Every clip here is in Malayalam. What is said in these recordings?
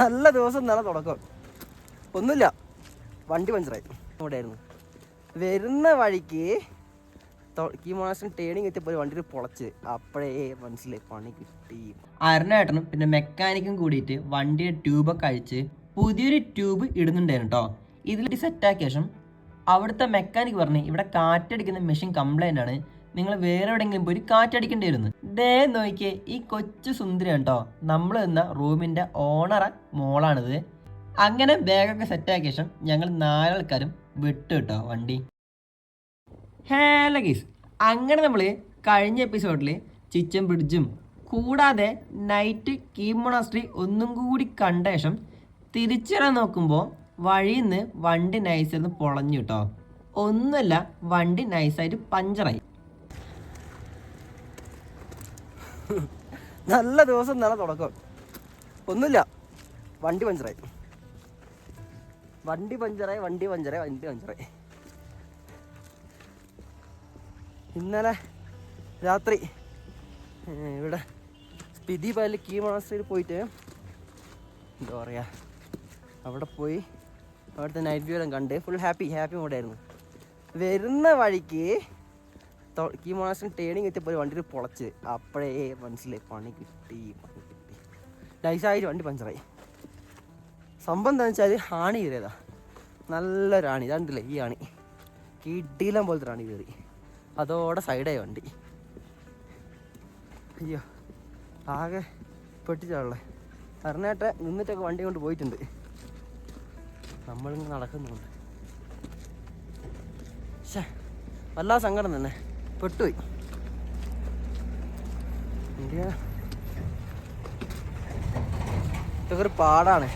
നല്ല ദിവസം നല്ല തുടക്കം. ഒന്നുമില്ല. വണ്ടി പഞ്ചറായി. അവിടെ ആയിരുന്നു വരുന്ന വഴിക്ക് ഈ മാസം ടേണിങ് എത്തിയപ്പോൾ വണ്ടി പൊളച്ച്. അപ്പോഴേ മനസ്സിലായി പണി കിട്ടി. അരുണേട്ടനും പിന്നെ മെക്കാനിക്കും കൂടിയിട്ട് വണ്ടിയുടെ ട്യൂബൊക്കെ അഴിച്ച് പുതിയൊരു ട്യൂബ് ഇടുന്നുണ്ടായിരുന്നു കേട്ടോ ഇതിൽ സെറ്റാക്കിയ ശേഷം അവിടുത്തെ മെക്കാനിക് പറഞ്ഞ് ഇവിടെ കാറ്റടിക്കുന്ന മെഷീൻ കംപ്ലൈന്റ് ആണ്. നിങ്ങൾ വേറെ എവിടെയെങ്കിലും പോയി കാറ്റടിക്കേണ്ടി വരുന്നു. ദേ നോക്കിയേ ഈ കൊച്ചു സുന്ദരി കേട്ടോ നമ്മൾ നിന്ന റൂമിന്റെ ഓണറ മോളാണിത്. അങ്ങനെ ബാഗൊക്കെ സെറ്റാക്കിയ ശേഷം ഞങ്ങൾ നാലാൾക്കാരും വിട്ടു കേട്ടോ വണ്ടി. ഹേല ഗീസ് അങ്ങനെ നമ്മൾ കഴിഞ്ഞ എപ്പിസോഡിൽ ചിച്ചൻ ബ്രിഡ്ജും കൂടാതെ നൈറ്റ് കീമോണാസ്ട്രി ഒന്നും കൂടി കണ്ട ശേഷം തിരിച്ചിടാൻ നോക്കുമ്പോൾ വഴിയിൽ നിന്ന് വണ്ടി നൈസായിരുന്നു പൊളഞ്ഞു കേട്ടോ ഒന്നുമല്ല വണ്ടി നൈസായിട്ട് പഞ്ചറായി. നല്ല ദിവസം നല്ല തുടക്കം. ഒന്നുമില്ല. വണ്ടി പഞ്ചറായി. വണ്ടി പഞ്ചറായി വണ്ടി പഞ്ചറായി വണ്ടി പഞ്ചറായി. ഇന്നലെ രാത്രി ഇവിടെ സ്പിതി പാലിൽ കീ മണാസ്ട്രിയിൽ പോയിട്ട് എന്താ പറയുക അവിടെ പോയി അവിടുത്തെ നൈറ്റ് വ്യൂ എല്ലാം കണ്ട് ഫുൾ ഹാപ്പി ഹാപ്പി മൂഡായിരുന്നു വരുന്ന വഴിക്ക് ഈ മാസം ടേണിങ് എത്തിയപ്പോൾ വണ്ടി പൊളച്ച്. അപ്പോഴേ മനസ്സിലായി പണി കിട്ടി പണി കിട്ടി. നൈസായിട്ട് വണ്ടി പഞ്ചറായി സംഭവം എന്താണെന്ന് വെച്ചാൽ ആണി കയറിയതാ. നല്ലൊരു ആണി ഇതാണ്ടില്ലേ ഈ ആണി. കിടിലം പോലത്തെ ആണി കയറി. അതോടെ സൈഡായി വണ്ടി. അയ്യോ ആകെ പെട്ടിച്ചാളേ അറിഞ്ഞേട്ടെ നിന്നിട്ടൊക്കെ വണ്ടി കൊണ്ട് പോയിട്ടുണ്ട്. നമ്മളിങ്ങനെ നടക്കുന്നുണ്ട്. പക്ഷേ വല്ലാ സങ്കടം തന്നെ. പെട്ടുപോയി. ഇതൊക്കെ പാടാണ്.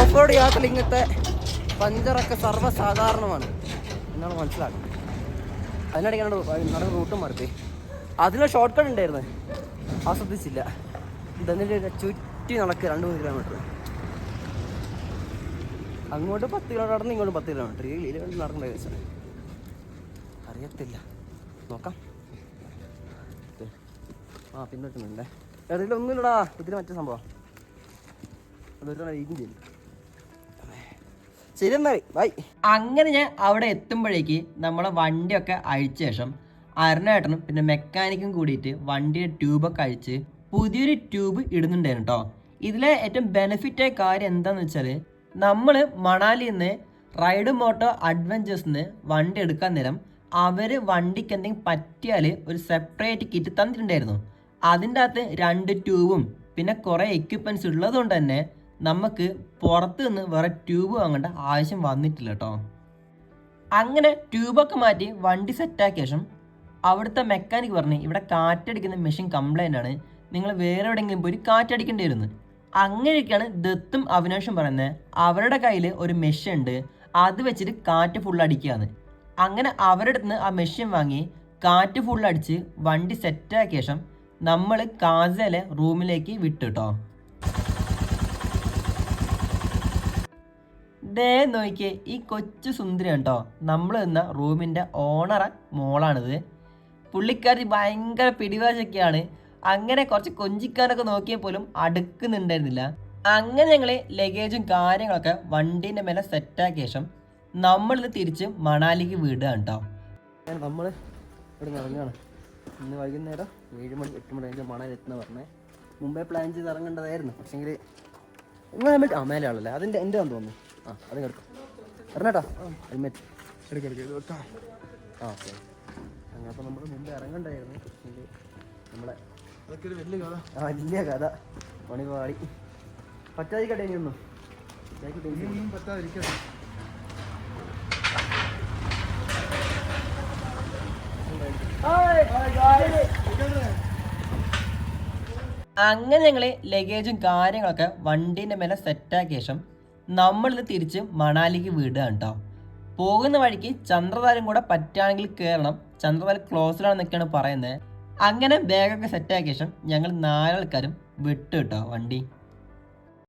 ഓഫ് റോഡ് യാത്ര ഇങ്ങനത്തെ പഞ്ചറൊക്കെ സർവസാധാരണമാണ്. എന്നാണ് മനസ്സിലാക്കുന്നത്. അതിനിടയ്ക്കാണ് നടന്ന റൂട്ടും മാറിപ്പോയി. അതിന് ഷോർട്ട് കട്ട് ഉണ്ടായിരുന്നു ആ ആസ്വദിച്ചില്ല ഇതെന്നിട്ട് ചുറ്റി നടക്കുക രണ്ട് മൂന്ന് കിലോമീറ്റർ അങ്ങോട്ട് പത്ത് കിലോമീറ്റർ നടന്ന് ഇങ്ങോട്ട് പത്ത് കിലോമീറ്റർ ഈ കിലോമീറ്റർ നടക്കേണ്ട അറിയത്തില്ല. നോക്കാം. ആ പിന്നോട്ടുന്നുണ്ടേ ഏതെങ്കിലും ഒന്നുമില്ലടാ. ഇതിന് മറ്റേ സംഭവം. അതൊരു രീതിയും ശരി എന്നാൽ ബൈ അങ്ങനെ ഞാൻ അവിടെ എത്തുമ്പോഴേക്ക് നമ്മളെ വണ്ടിയൊക്കെ അഴിച്ച ശേഷം അരുണേട്ടനും പിന്നെ മെക്കാനിക്കും കൂടിയിട്ട് വണ്ടിയുടെ ട്യൂബൊക്കെ അഴിച്ച് പുതിയൊരു ട്യൂബ് ഇടുന്നുണ്ടായിരുന്നു കേട്ടോ ഇതിലെ ഏറ്റവും ബെനിഫിറ്റ് ആയ കാര്യം എന്താണെന്ന് വെച്ചാൽ നമ്മൾ മണാലിയിൽ നിന്ന് റൈഡ് മോട്ടോ അഡ്വഞ്ചേഴ്സിന് വണ്ടി എടുക്കാൻ നേരം അവർ വണ്ടിക്ക് എന്തെങ്കിലും പറ്റിയാൽ ഒരു സെപ്പറേറ്റ് കിറ്റ് തന്നിട്ടുണ്ടായിരുന്നു. അതിന്റെ അകത്ത് രണ്ട് ട്യൂബും പിന്നെ കുറേ എക്യുപ്മെന്റ്സ് ഉള്ളതുകൊണ്ട് തന്നെ നമുക്ക് പുറത്ത് നിന്ന് വേറെ ട്യൂബ് വാങ്ങേണ്ട ആവശ്യം വന്നിട്ടില്ല കേട്ടോ അങ്ങനെ ട്യൂബൊക്കെ മാറ്റി വണ്ടി സെറ്റാക്കിയ ശേഷം അവിടുത്തെ മെക്കാനിക് പറഞ്ഞ് ഇവിടെ കാറ്റടിക്കുന്ന മെഷീൻ കംപ്ലൈന്റ് ആണ്. നിങ്ങൾ വേറെ എവിടെയെങ്കിലും പോയി കാറ്റടിക്കേണ്ടി വരുന്നു. അങ്ങനെയൊക്കെയാണ് ദത്തും അവിനാശും പറയുന്നത്. അവരുടെ കയ്യിൽ ഒരു മെഷീൻ ഉണ്ട്. അത് വെച്ചിട്ട് കാറ്റ് ഫുൾ അടിക്കുകയാണ്. അങ്ങനെ അവരുടെ നിന്ന് ആ മെഷീൻ വാങ്ങി കാറ്റ് ഫുൾ അടിച്ച് വണ്ടി സെറ്റാക്കിയ ശേഷം നമ്മൾ കാസയിലെ റൂമിലേക്ക് വിട്ടു കേട്ടോ ദേ നോക്കിയേ ഈ കൊച്ചു സുന്ദരി കേട്ടോ നമ്മൾ നിന്ന റൂമിന്റെ ഓണറ മോളാണിത്. പുള്ളിക്കാരി ഭയങ്കര പിടിവാശൊക്കെയാണ് അങ്ങനെ കുറച്ച് കൊഞ്ചിക്കാനൊക്കെ നോക്കിയാൽ പോലും അടുക്കുന്നുണ്ടായിരുന്നില്ല. അങ്ങനെ ഞങ്ങൾ ലഗേജും കാര്യങ്ങളൊക്കെ വണ്ടീന്റെ മേലെ സെറ്റാക്കിയ ശേഷം നമ്മളിത് തിരിച്ച് മണാലിക്ക് വിടുക കേട്ടോ നമ്മൾ ഇവിടെ ഇറങ്ങുകയാണ്. ഇന്ന് വൈകുന്നേരം ഏഴ് മണി എട്ട് മണി കഴിഞ്ഞ് മണാലി എത്തുന്ന പറഞ്ഞേ. മുമ്പേ പ്ലാൻ ചെയ്ത് ഇറങ്ങേണ്ടതായിരുന്നു. പക്ഷേങ്കിൽ ഹെൽമെറ്റ് ആ മേലെ ആളല്ലേ? അതിന്റെ എന്റെ ആണെന്ന് തോന്നുന്നു. ആ അത് കിടക്കും ഇറങ്ങട്ടോ. ഹെൽമെറ്റ്. എടുക്കെടുക്കാം ആ ഓക്കെ അങ്ങനെ അപ്പോൾ നമ്മൾ മുമ്പേ ഇറങ്ങണ്ടായിരുന്നു. പക്ഷേങ്കിൽ നമ്മളെ അതൊക്കെ വലിയ കഥ ആ വലിയ കഥ. പണി പാടി പറ്റാതിരിക്കട്ടെ ഇനിയൊന്നും. പറ്റാതിരിക്കട്ടെ അങ്ങനെ ഞങ്ങൾ ലഗേജും കാര്യങ്ങളൊക്കെ വണ്ടീന്റെ മേലെ സെറ്റാക്കിയ ശേഷം നമ്മളിത് തിരിച്ച് മണാലിക്ക് വിടുക കേട്ടോ പോകുന്ന വഴിക്ക് ചന്ദ്രതാരം കൂടെ പറ്റുകയാണെങ്കിൽ കയറണം ചന്ദ്രതാരം ക്ലോസിലാണെന്നൊക്കെയാണ് പറയുന്നത്. അങ്ങനെ ബാഗൊക്കെ സെറ്റാക്കിയ ശേഷം ഞങ്ങൾ നാലാൾക്കാരും വിട്ടു കേട്ടോ വണ്ടി.